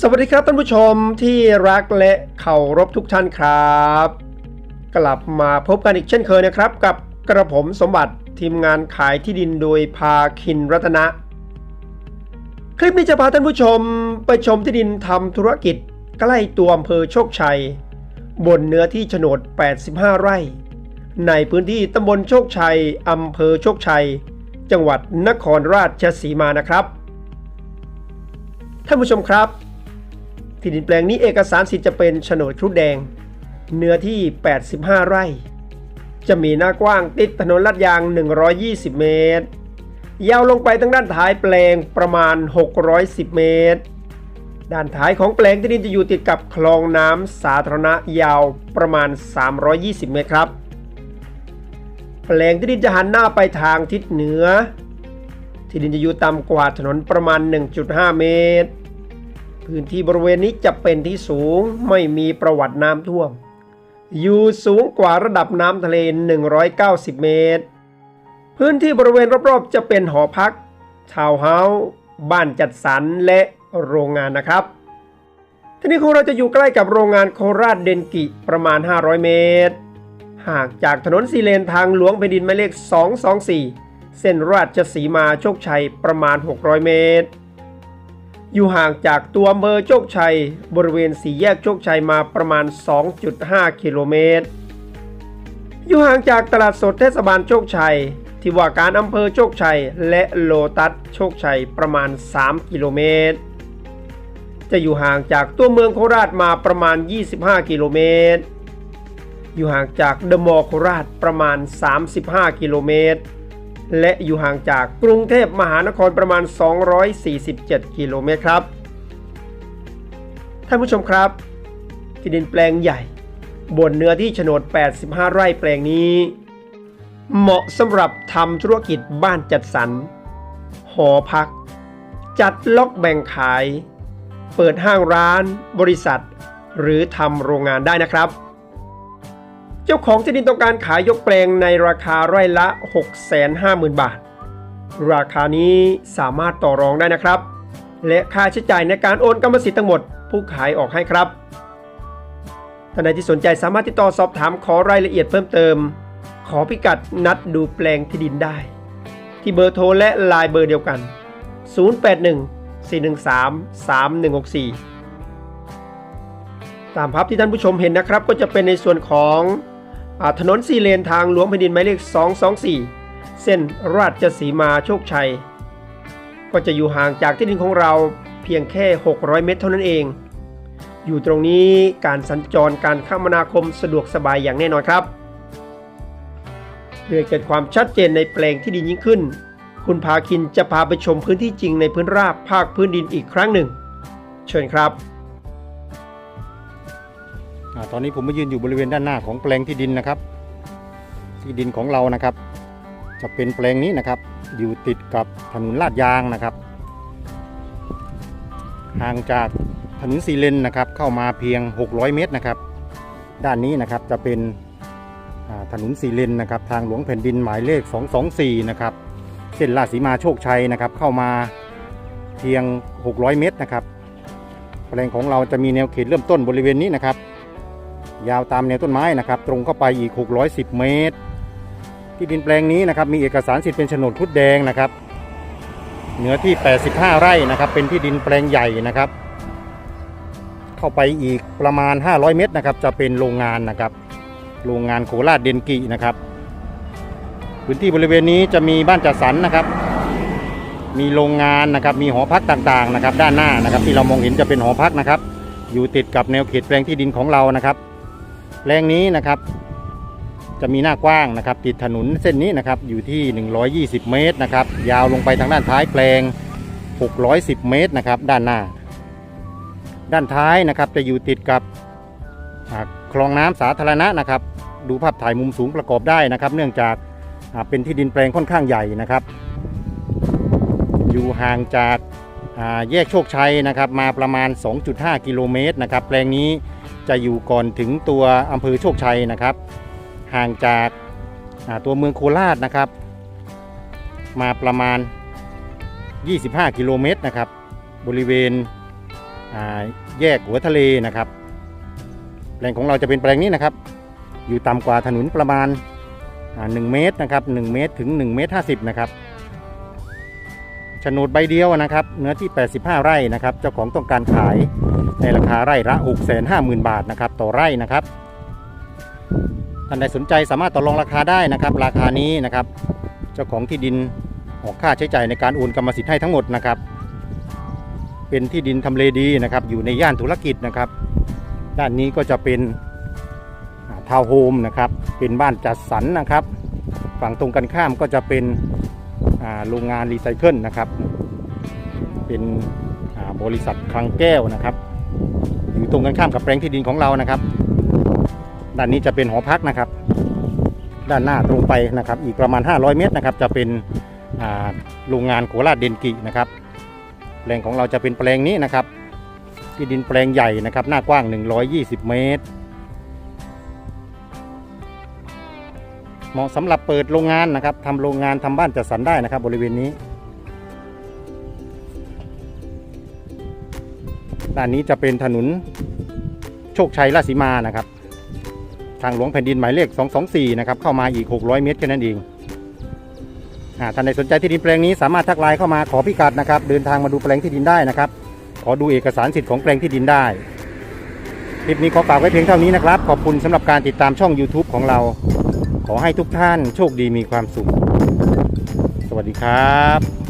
สวัสดีครับท่านผู้ชมที่รักและเคารพทุกท่านครับ กลับมาพบกันอีกเช่นเคยนะครับ กับกระผมสมบัติทีมงานขายที่ดินโดยพาคินรัตนะ คลิปนี้จะพาท่านผู้ชมไปชมที่ดินทำธุรกิจใกล้ตัวอำเภอโชคชัย บนเนื้อที่โฉนด 85 ไร่ ในพื้นที่ตำบลโชคชัยอำเภอโชคชัย จังหวัดนครราชสีมานะครับ ท่านผู้ชมครับ ที่ดินแปลงนี้เอกสารสิทธิ์จะเป็นโฉนดครุฑแดง เนื้อที่ 85 ไร่ จะมีหน้ากว้างติดถนนลาดยาง 120 เมตร ยาวลงไปทางด้านท้ายแปลงประมาณ 610 เมตร ด้านท้ายของแปลงที่ดินจะอยู่ติดกับคลองน้ำสาธารณะยาวประมาณ 320 เมตรครับ แปลงที่ดินจะหันหน้าไปทางทิศเหนือ ที่ดินจะอยู่ต่ำกว่าถนนประมาณ 1.5 เมตร พื้นที่บริเวณนี้จะเป็นที่สูงไม่มีประวัติน้ำท่วม อยู่สูงกว่าระดับน้ำทะเล 190 เมตร พื้นที่บริเวณรอบๆ จะเป็นหอพัก ชาวเฮาส์บ้านจัดสรรและโรงงานนะครับ ที่นี้ของเราจะอยู่ใกล้กับโรงงานโคราชเดนกิประมาณ 500 เมตร ห่างจากถนนสีเลนทางหลวงแผ่นดินหมายเลข 224 เส้นราชสีมาโชคชัยประมาณ 600 เมตร อยู่ห่างจากตัวอำเภอโชคชัย บริเวณสี่แยกโชคชัยมาประมาณ 2.5 กิโลเมตร อยู่ห่างจากตลาดสดเทศบาลโชคชัย ที่ว่าการอำเภอโชคชัย และโลตัสโชคชัยประมาณ 3 กิโลเมตร จะอยู่ห่างจากตัวเมืองโคราชมาประมาณ 25 กิโลเมตร อยู่ห่างจากเดอะมอลล์โคราชประมาณ 35 กิโลเมตร และอยู่ห่างจากกรุงเทพมหานครประมาณ 247 กิโลเมตรครับ ท่านผู้ชมครับ ที่ดินแปลงใหญ่ บนเนื้อที่โฉนด 85 ไร่แปลงนี้ เหมาะสำหรับทำธุรกิจบ้านจัดสรร หอพัก จัดล็อกแบ่งขาย เปิดห้างร้าน บริษัท หรือทำโรงงานได้นะครับ เจ้าของที่ดินต้องการขายยกแปลงในราคาไร่ละ 650,000 บาท ราคานี้สามารถต่อรองได้นะครับ และค่าใช้จ่ายในการโอนกรรมสิทธิ์ทั้งหมด ผู้ขายออกให้ครับท่านใดที่สนใจสามารถติดต่อสอบถามขอรายละเอียดเพิ่มเติม ขอพิกัดนัดดูแปลงที่ดินได้ ที่เบอร์โทรและไลน์เบอร์เดียวกัน 081 413 3164 ตามภาพที่ท่านผู้ชมเห็นนะครับ ก็จะเป็นในส่วนของ ถนนสี่เลนทางหลวงแผ่นดินหมายเลข 224 เส้นราชสีมาโชคชัย ก็จะอยู่ห่างจากที่ดินของเราเพียงแค่ 600 เมตรเท่านั้นเอง อยู่ตรงนี้การสัญจรการคมนาคมสะดวกสบายอย่างแน่นอนครับเพื่อเกิดความชัดเจนในแปลงที่ดินยิ่งขึ้น คุณพาคินจะพาไปชมพื้นที่จริงในพื้นราบภาคพื้นดินอีกครั้งหนึ่ง เชิญครับ ตอนนี้ผมมายืนอยู่บริเวณด้านหน้าของแปลงที่ดินนะครับ ที่ดินของเรานะครับ จะเป็นแปลงนี้นะครับ อยู่ติดกับถนนลาดยางนะครับ ห่างจากถนนสีเลนนะครับ เข้ามาเพียง 600 เมตรนะครับ ด้านนี้นะครับจะเป็นถนนสีเลนนะครับ ทางหลวงแผ่นดินหมายเลข 224 นะครับเส้นลาดสีมาโชคชัยนะครับ เข้ามาเพียง 600 เมตรนะครับแปลงของเราจะมีแนวเขตเริ่มต้นบริเวณนี้นะครับ ยาวตามแนวต้นไม้นะครับ ตรงเข้าไปอีก 610 เมตร ที่ดินแปลงนี้นะครับมีเอกสารสิทธิ์เป็นโฉนดครุดแดงนะครับเนื้อที่ 85 ไร่นะครับ เป็นที่ดินแปลงใหญ่นะครับ เข้าไปอีกประมาณ 500 เมตรนะครับ จะเป็นโรงงานนะครับ โรงงานโคราชเดนกินะครับ พื้นที่บริเวณนี้จะมีบ้านจัดสรรนะครับ มีโรงงานนะครับ มีหอพักต่างๆนะครับ ด้านหน้านะครับ ที่เรามองเห็นจะเป็นหอพักนะครับ อยู่ติดกับแนวเขตแปลงที่ดินของเรานะครับ แปลงนี้นะครับ จะมีหน้ากว้างนะครับ ติดถนนเส้นนี้นะครับอยู่ที่ 120 เมตรนะครับ ยาวลงไปทางด้านท้ายแปลง 610 เมตรนะครับ ด้านหน้า ด้านท้ายนะครับจะอยู่ติดกับคลองน้ำสาธารณะนะครับ ดูภาพถ่ายมุมสูงประกอบได้นะครับ เนื่องจากาเป็นที่ดินแปลงค่อนข้างใหญ่นะครับ อยู่ห่างจากาแยกโชคชัยนะครับ มาประมาณ 2.5 กิโลเมตรนะครับ แปลงนี้ จะอยู่ก่อนถึงตัวอำเภอโชคชัยนะครับ ห่างจากาตัวเมืองโคราชนะครับ มาประมาณ 25 กิโลเมตรนะครับ บริเวณแยกหัวทะเลนะครับ แปลงของเราจะเป็นแปลงนี้นะครับ อยู่ต่ำกว่าถนนประมาณ 1 เมตรนะครับ1เมตรถึง 1 เมตร 50 นะครับโฉนดใบเดียวนะครับ เนื้อที่ 85 ไร่นะครับ เจ้าของต้องการขาย ในราคาไร่ละ650,000 บาทนะครับต่อไร่นะครับท่านใดสนใจสามารถต่อรองราคาได้นะครับ ราคานี้นะครับ เจ้าของที่ดินออกค่าใช้จ่ายในการโอนกรรมสิทธิ์ให้ทั้งหมดนะครับ เป็นที่ดินทำเลดีนะครับ อยู่ในย่านธุรกิจนะครับ ด้านนี้ก็จะเป็นทาวน์โฮมนะครับ เป็นบ้านจัดสรรนะครับ ฝั่งตรงกันข้ามก็จะเป็นโรงงานรีไซเคิลนะครับ เป็นบริษัทคลังแก้วนะครับ อยู่ตรงกันข้ามกับแปลงที่ดินของเรานะครับ ด้านนี้จะเป็นหอพักนะครับ ด้านหน้าตรงไปนะครับ อีกประมาณ 500 เมตรนะครับ จะเป็นโรงงานโคราชเดนกินะครับแปลงของเราจะเป็นแปลงนี้นะครับ ที่ดินแปลงใหญ่นะครับ หน้ากว้าง 120 เมตรเหมาะสำหรับเปิดโรงงานนะครับทำโรงงานทำบ้านจัดสรรได้นะครับ บริเวณนี้ ด้านนี้จะเป็นถนนโชคชัยราชสีมานะครับ ทางหลวงแผ่นดินหมายเลข 224 นะครับ เข้ามาอีก 600 เมตรแค่นั้นเองท่านใดสนใจที่ดินแปลงนี้สามารถทักไลน์เข้ามาขอพิกัดนะครับ เดินทางมาดูแปลงที่ดินได้นะครับ ขอดูเอกสารสิทธิ์ของแปลงที่ดินได้คลิปนี้ขอฝากไว้เพียงเท่านี้นะครับ ขอบคุณสำหรับการติดตามช่อง YouTube ของเรา ขอให้ทุกท่านโชคดีมีความสุข สวัสดีครับ